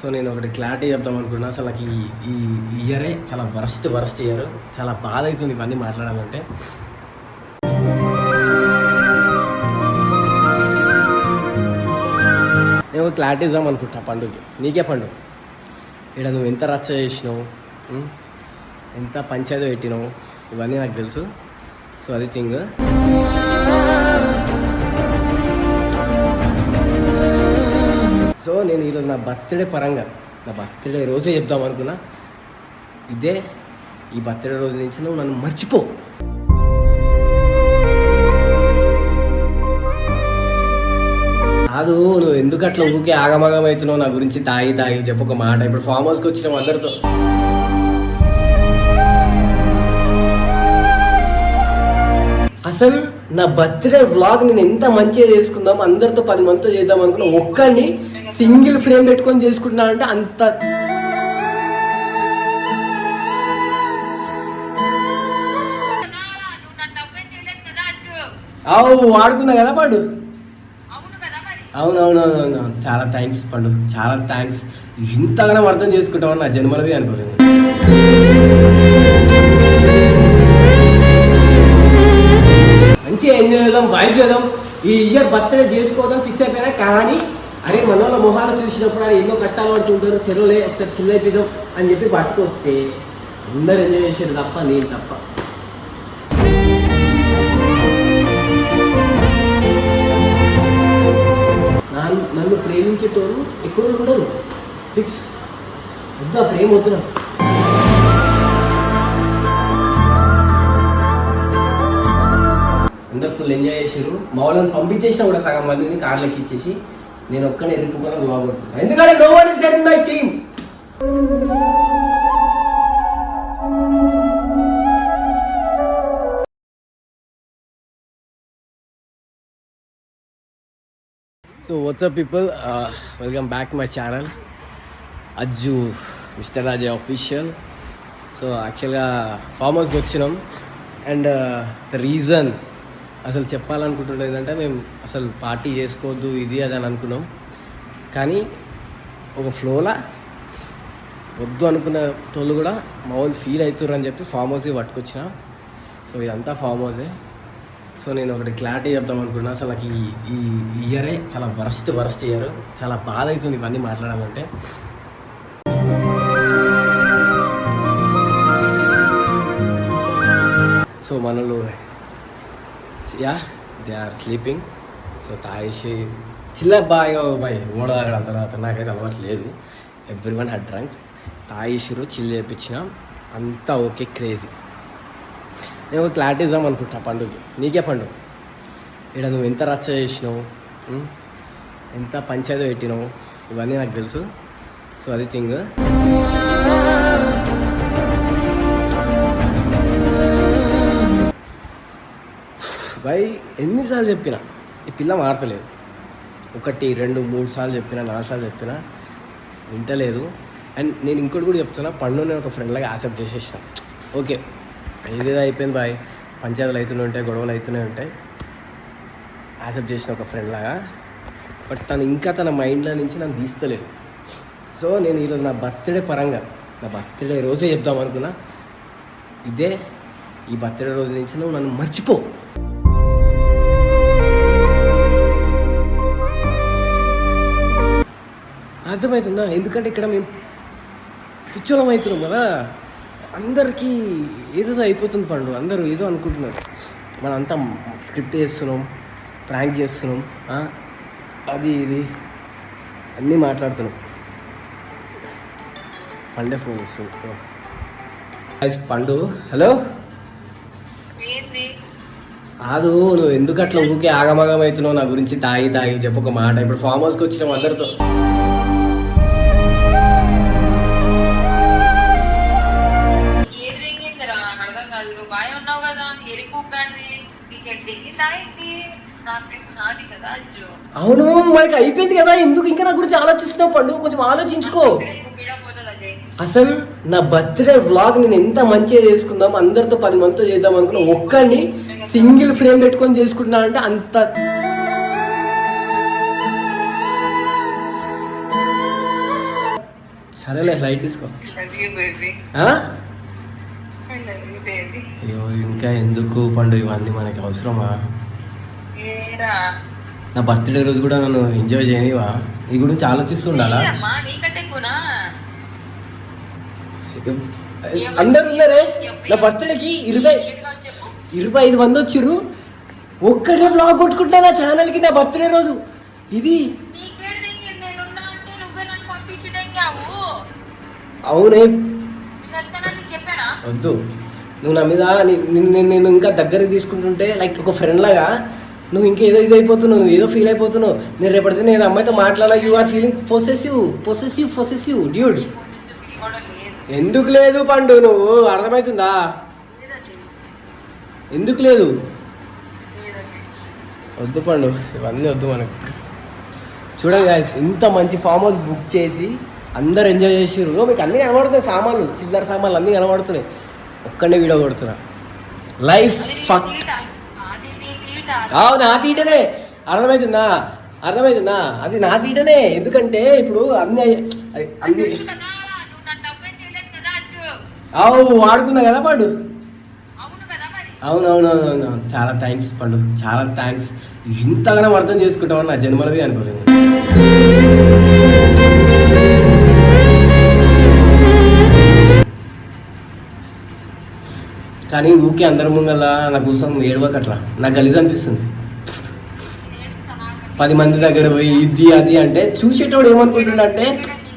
So నేను ఒకటి clarity చెప్దాం అనుకున్నా. అసలు నాకు ఈ ఈ ఇయరే చాలా వరస్ట్ వరస్ట్ ఇయర్ చాలా బాధ అవుతుంది ఇవన్నీ మాట్లాడాలంటే. నేను క్లారిటీ ఇద్దాం అనుకుంటా పండుగకి. నీకే పండుగ ఇక్కడ నువ్వు ఎంత రచ్చ చేసినావు? ఎంత పంచాయతీ పెట్టినావు? ఇవన్నీ నాకు తెలుసు. సో అది థింగ్ సో నేను ఈరోజు నా బర్త్డే పరంగా నా బర్త్డే రోజే చెప్దాం అనుకున్నా. ఇదే ఈ బర్త్డే రోజు నుంచి నువ్వు నన్ను మర్చిపో. కాదు నువ్వు ఎందుకు అట్లా ఊకే ఆగమాగం అవుతున్నావు? నా గురించి తాగి తాగి చెప్పు ఒక మాట. ఇప్పుడు ఫామ్ హౌస్కి వచ్చినాం అందరితో. అసలు నా బర్త్డే వ్లాగ్ నేను ఎంత మంచిగా చేసుకుందాం అందరితో పది మందితో చేద్దాం అనుకున్నా ఒక్కడిని సింగిల్ ఫ్రేమ్ పెట్టుకొని చేసుకుంటున్నానంటే అంత కదా అవు వాడుకున్నా కదా పండు? అవునవునవును చాలా థ్యాంక్స్ పండు. చాలా థ్యాంక్స్ ఇంతగానో అర్థం చేసుకుంటామని నా జన్మలవి అనుకోలేదు. మంచిగా ఎంజాయ్ చేద్దాం. వైబ్ చేద్దాం ఈ ఇయర్ బర్త్డే చేసుకోదాం ఫిక్స్ అయిపోయినా కానీ అరే మన వాళ్ళ మొహాలు చూసినప్పుడు అరే ఎన్నో కష్టాలు పడుతుంటారు చెరువులే ఒకసారి చిన్న అయిపోదాం అని చెప్పి పట్టుకొస్తే అందరు ఎంజాయ్ చేశారు తప్ప నేను తప్ప. నన్ను నన్ను ప్రేమించేటోళ్ళు ఎక్కువ ఉండరు. ఫిక్స్ పెద్ద ప్రేమ అవుతున్నాం ఫుల్ ఎంజాయ్ చేసారు మా వాళ్ళని పంపించేసిన కూడా సగం మందిని కార్లకి ఇచ్చేసి నేను ఒక్కనే ఎరుపుకొని బాగుంటున్నాను ఎందుకంటే no one is then my team so what's up people welcome back my channel Ajju mister Raja official so యాక్చువల్గా ఫామ్ హౌస్కి వచ్చినాం. అండ్ ద రీజన్ అసలు చెప్పాలనుకుంటుండే ఏంటంటే మేము అసలు పార్టీ చేసుకోవద్దు ఇది అది అని అనుకున్నాం. కానీ ఒక ఫ్లోలా వద్దు అనుకున్న వాళ్ళు కూడా మా వాళ్ళు ఫీల్ అవుతుర్రు అని చెప్పి ఫామ్ హౌస్కి పట్టుకొచ్చిన. సో ఇదంతా ఫామ్ హౌసే. సో నేను ఒకటి క్లారిటీ చెప్దాం అనుకున్నా. అసలు నాకు ఈ ఈ ఇయరే చాలా వరస్ట్ వరస్ట్ ఇయర్. చాలా బాధ అవుతుంది ఇవన్నీ మాట్లాడాలంటే. సో మనలో yeah they are sleeping so తాగేసి చిల్ల బాగా బాయ్ ఓడ తాగడం తర్వాత నాకైతే అలవాటు లేదు. ఎవ్రీ వన్ హ్యాడ్ డ్రంక్ తాగేసిరు చిల్ చేయించిన అంతా ఓకే క్రేజీ నేను క్లారిటీ ఇద్దాం అనుకుంటా పండుగకి. నీకే పండుగ ఇక్కడ నువ్వు ఎంత రచ్చ చేసినావు? ఎంత పంచాయతీ పెట్టినావు? ఇవన్నీ నాకు తెలుసు. సో అది థింగ్ బై ఎన్నిసార్లు చెప్పినా ఈ పిల్ల మారతలేదు ఒకటి రెండు మూడు సార్లు చెప్పినా నాలుగు సార్లు చెప్పినా వింటలేదు. అండ్ నేను ఇంకోటి కూడా చెప్తున్నా పండు నేను ఒక ఫ్రెండ్ లాగా యాక్సెప్ట్ చేసేసిన. ఓకే ఏదేదో అయిపోయింది బాయ్. పంచాయతీలు అవుతూనే ఉంటాయి గొడవలు అవుతూనే ఉంటాయి. యాక్సెప్ట్ చేసిన ఒక ఫ్రెండ్ లాగా. బట్ తను ఇంకా తన మైండ్లో నుంచి నన్ను తీస్తలేదు. సో నేను ఈరోజు నా బర్త్డే పరంగా నా బర్త్డే రోజే చెప్దాం అనుకున్నా. ఇదే ఈ బర్త్డే రోజు నుంచి నువ్వు నన్ను మర్చిపో. అర్థమవుతుందా? ఎందుకంటే ఇక్కడ మేము పిచ్చోళం అవుతున్నాం కదా. అందరికీ ఏదో అయిపోతుంది పండు. అందరూ ఏదో అనుకుంటున్నారు. మనంతా స్క్రిప్ట్ చేస్తున్నాం ప్రాంక్ చేస్తున్నాం? అది ఇది. అన్నీ మాట్లాడుతున్నాం. పండే ఫోన్. Guys, పండు. హలో కాదు నువ్వు ఎందుకు అట్లా ఊకే ఆగమాగం అవుతున్నావు? నా గురించి తాగి తాగి చెప్పు ఒక మాట. ఇప్పుడు ఫామ్ హౌస్కి వచ్చినాం అందరితో. అవును మనకి అయిపోయింది కదా. ఎందుకు ఇంకా నా గురించి ఆలోచిస్తున్నావు పండు? కొంచెం ఆలోచించుకో. అసలు నా బర్త్డే వ్లాగ్ నేను ఎంత మంచిగా చేసుకుందాం అందరితో పది మందితో చేద్దాం అనుకున్నా ఒక్కడిని సింగిల్ ఫ్రేమ్ పెట్టుకొని చేసుకుంటున్నా అంటే అంత సరేలే లైట్ తీసుకో. అయ్యో ఇంకా ఎందుకు పండు ఇవన్నీ మనకి అవసరమా? నా బర్త్డే రోజు కూడా నన్ను ఎంజాయ్ చేయనివా? నీ గురించి ఆలోచిస్తుండాలా? అందరు ఉన్నారే? నా బర్త్డేకి ఇరవై ఇరవై ఐదు మంది వచ్చిర్రు ఒక్కడే బ్లాగ్ కొట్టుకుంటా నా ఛానల్కి నా బర్త్డే రోజు. ఇది అవునే. వద్దు. నువ్వు నా మీద ని- నిన్ను నేను ఇంకా దగ్గరికి తీసుకుంటుంటే లైక్ ఒక ఫ్రెండ్ లాగా నువ్వు ఇంకేదో ఇది అయిపోతున్నావు నువ్వు ఏదో ఫీల్ అయిపోతున్నావు. నేను రేపడితే నేను అమ్మాయితో మాట్లాడాలా? You are feeling possessive possessive possessive dude ఎందుకు లేదు పండు నువ్వు? అర్థమవుతుందా? ఎందుకు లేదు? వద్దు పండు ఇవన్నీ వద్దు మనకు. చూడండి గాయస్ ఇంత మంచి ఫామ్ హౌస్ బుక్ చేసి అందరు ఎంజాయ్ చేసిర్రు. మీకు అన్నీ కనబడుతున్నాయి సామాన్లు. చిల్లర సామాన్లు అన్నీ కనబడుతున్నాయి. ఒక్కడే వీడియో కొడుతున్నా. లైఫ్ ఫక్ అది నీ తీటనే. అర్థమవుతుందా అర్థమవుతుందా అది నా తీటనే. ఎందుకంటే ఇప్పుడు అన్ని అన్ని అవు వాడుకున్నా కదా పండు? అవును కదా మరి. అవునవునవును చాలా థ్యాంక్స్ పండు. చాలా థ్యాంక్స్ ఇంతగానో అర్థం చేసుకుంటామని నా జన్మలవి అనుకోలేదు. ఊకే అందరి ముంగల నా కోసం ఏడవకట్లా. నాకు గలీజ్ అనిపిస్తుంది. పది మంది దగ్గర పోయి ఇది అది అంటే చూసేటోడు ఏమనుకుంటున్నాడంటే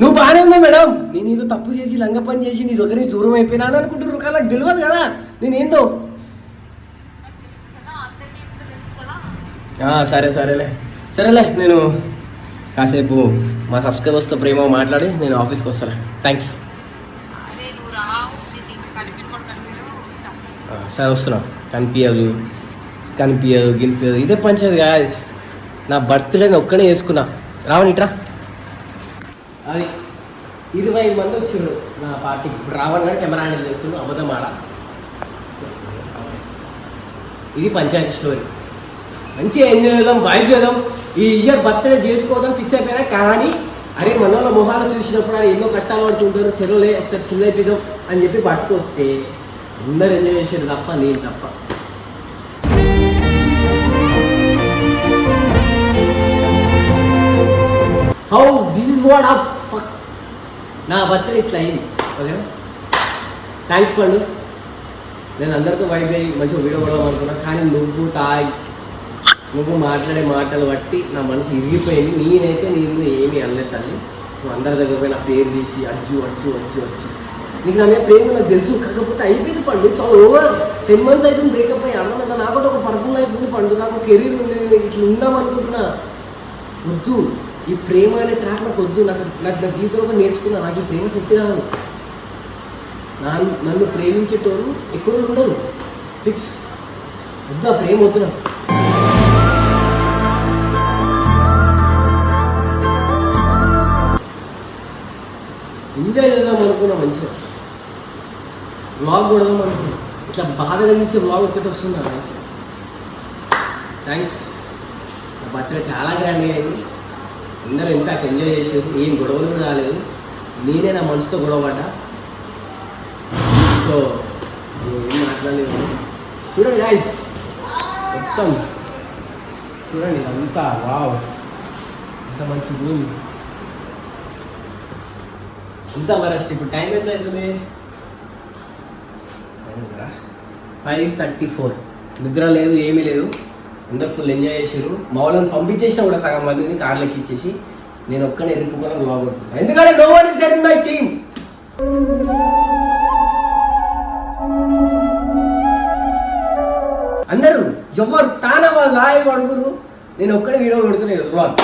నువ్వు బాగానే ఉన్నావు మేడం. నేను ఏదో తప్పు చేసి లంగ పని చేసి నీ దగ్గర నుంచి దూరం అయిపోయినాను అనుకుంటున్నారు. కానీ నాకు తెలియదు కదా. నేనేందో సరే సరేలే. సరేలే నేను కాసేపు మా సబ్స్క్రైబర్స్తో ప్రేమ మాట్లాడి నేను ఆఫీస్కి వస్తాను థ్యాంక్స్ అదే నువ్వు రావు నేను ఇంకా కనిపించు కూడా కనిపించు ఉంటా సరే వస్తున్నా కనిపించదు కనిపించదు గినిపించదు ఇదే పంచేది కాదు నా బర్త్డేని ఒక్కడే చేసుకున్నా. రావని ఇట్రా. అది ఇరవై ఐదు మంది వచ్చిండ్రు నా పార్టీకి ఇప్పుడు రావణ్ కెమెరా హ్యాండిల్ చేస్తున్నాడు అబద్ధం ఆడ. ఇది పంచాయతీ స్టోరీ మంచిగా ఎంజాయ్ చేద్దాం వైబ్ చేద్దాం. ఈ ఇయర్ బర్త్డే చేసుకోవడం ఫిక్స్ అయిపోయినా కానీ అరే మన వాళ్ళ మొహాలు చూసినప్పుడు అరే ఎన్నో కష్టాలు పడుతుంటారు చెరువులే ఒకసారి చిన్న అయిపోదాం అని చెప్పి పట్టుకొస్తే అందరు ఎంజాయ్ చేసారు తప్ప నేను తప్ప. How this is what up నా బర్త్డే ఇట్లా అయింది. ఓకేనా థ్యాంక్స్ పండు. నేను అందరితో వైబ్ అయ్యి మంచిగా వీడియో కూడా అనుకున్నా. కానీ నువ్వు తాయి. నువ్వు మాట్లాడే మాటలు బట్టి నా మనసు ఇరిగిపోయింది. నేనైతే నేను ఏమీ అనలేదు తల్లి. నువ్వు అందరి దగ్గర పోయి నా పేరు తీసి అజ్జు అచ్చు అచ్చు అచ్చు నీకు నా మీద ప్రేమ నాకు తెలుసు. కాకపోతే అయిపోయింది పండు. It's all over ten months అవుతుంది బ్రేకప్ అయ్యి. అర్థమైందా? నాకు కూడా ఒక పర్సనల్ లైఫ్ ఉంది పండు. నాకు కెరీర్ ఉంది. నేను ఇట్లా ఉందాం అనుకుంటున్నా. వద్దు. ఈ ప్రేమ అనే ట్రాక్ నాకు వద్దు. నాకు నాకు నా జీవితంలో నేర్చుకున్నా. నాకు ఈ ప్రేమ సెట్ కాదు. నన్ను నన్ను ప్రేమించేటోళ్ళు ఎక్కువ ఉండరు. ఫిక్స్ వద్దు ఆ ప్రేమ వద్దు ఎంజాయ్ చేద్దాం అనుకున్నా మంచిగా. వ్లాగ్ కూడా ఇట్లా బాధ కలిగించే వ్లాగ్ ఒకటి వస్తుందా థ్యాంక్స్ నా బర్త్డే చాలా గ్రాండ్ అయింది. అందరూ ఇన్ఫాక్ట్ ఎంజాయ్ చేసారు ఏం గొడవలు కూడా రాలేదు. నేనే నా మనసుతో గొడవ పడ్డా. సో ఏం మాట్లాడలేదు. చూడండి గాయస్ మొత్తం. చూడండి అంతా వావ్ ఎంత మంచి రూమ్ ఎంత మరస్తే ఇప్పుడు టైం ఎంత అవుతుంది? Five thirty four. నిద్ర లేదు ఏమీ లేదు. అందరు ఫుల్ ఎంజాయ్ చేసారు మా వాళ్ళని పంపించేసిన కూడా సగం మందిని కార్లకి ఇచ్చేసి నేను ఒక్కనే ఎరుపుకొని బాగుంటున్నాను ఎందుకంటే no one is there in my team అందరూ ఎవరు తాన వాళ్ళు లాయ్ అడుగురు నేను ఒక్కడే video కొడుతున్నాను vlog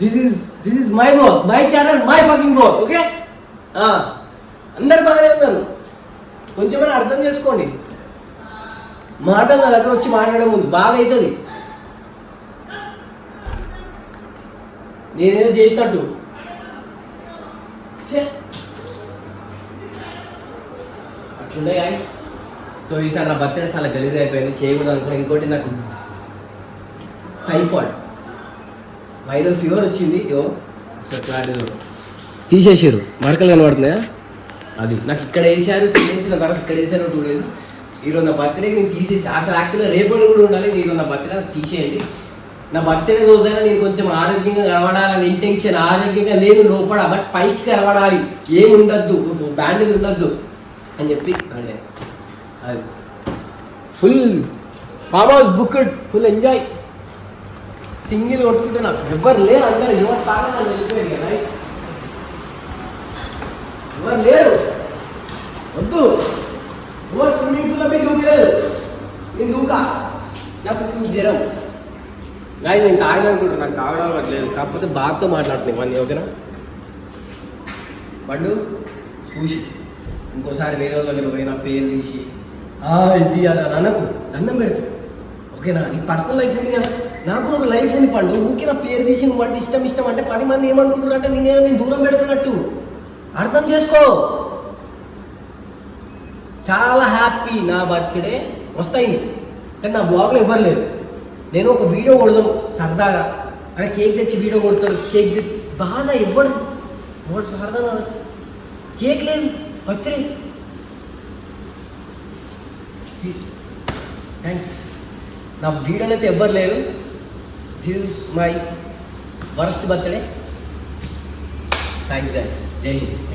this is this is my vlog my channel my fucking vlog okay అందరు బాగానే ఉన్నారు. కొంచెమైనా అర్థం చేసుకోండి. మాటలు నా దగ్గర వచ్చి మాట్లాడే ముందు బాగా అవుతుంది నేనేదో చేసినట్టు. అట్లుండే గాయస్ సో ఈసారి నా బర్త్డే చాలా గలీజ్ అయిపోయింది. చేయకూడదు అనుకున్నా. ఇంకోటి నాకు టైఫాయిడ్ వైరల్ ఫీవర్ వచ్చింది. యో సో తీసేసారు మరకలు కనబడుతున్నాయా? అది. నాకు ఇక్కడ వేసారు త్రీ డేస్ తర్వాత ఇక్కడ వేసారు టూ డేస్. ఈరోజు నా బర్త్డే నేను తీసేసి అసలు యాక్చువల్గా రేపటి కూడా ఉండాలి. ఈరోజు నా బర్త్డే నాకు తీసేయండి. నా బర్త్డే రోజైనా నేను కొంచెం ఆరోగ్యంగా కనబడాలని ఇంటెన్షన్ ఆరోగ్యంగా లేదు లోపల బట్ పైకి కనబడాలి. ఏమి ఉండద్దు బ్యాండేజ్ ఉండద్దు అని చెప్పి అడిగాను full farm house book full enjoy single కొట్టుకుంటే నాకు ఎవరు లేరు అందరు ఎవరు సాగా నన్ను వెళ్ళిపోయారు కదా ఎవరు లేరు. వద్దు. ఎవరు స్విమ్మింగ్ పూల్ మీరు దూకలేదు నేను దూకా నాకు ఫుల్ జ్వరం గాయ నేను తాగిన అనుకుంటున్నా నాకు తాగడం అవ్వట్లేదు కాకపోతే బాధతో మాట్లాడుతున్నాయి ఇవన్నీ ఓకేనా పండు చూసి ఇంకోసారి వేరే వాళ్ళ దగ్గర పోయినా పేరు తీసి "ఆ, ఇది అది అని అనకు దండం పెడతా ఓకేనా నీ పర్సనల్ లైఫ్ ఉంది కదా నాకు ఒక లైఫ్ ఉంది పండు ఊరికే నా పేరు తీసి నువ్వు అంటే ఇష్టం ఇష్టం అంటే పది మంది ఏమనుకుంటున్నారు అంటే నేనేదో నేను దూరం పెడుతున్నట్టు అర్థం చేసుకో చాలా హ్యాపీ నా బర్త్డే వస్తాయి కానీ నా బ్లాగ్లో ఇవ్వలేదు నేను ఒక వీడియో కొడదాం సరదాగా. అరే కేక్ తెచ్చి వీడియో కొడతారు కేక్ తెచ్చి బాధ ఇవ్వడు వాడు సరదా కేక్ లేదు బర్త్డే థ్యాంక్స్ నా వీడియోలో అయితే ఎవ్వరు లేరు. This is my worst birthday thanks guys Jai Hind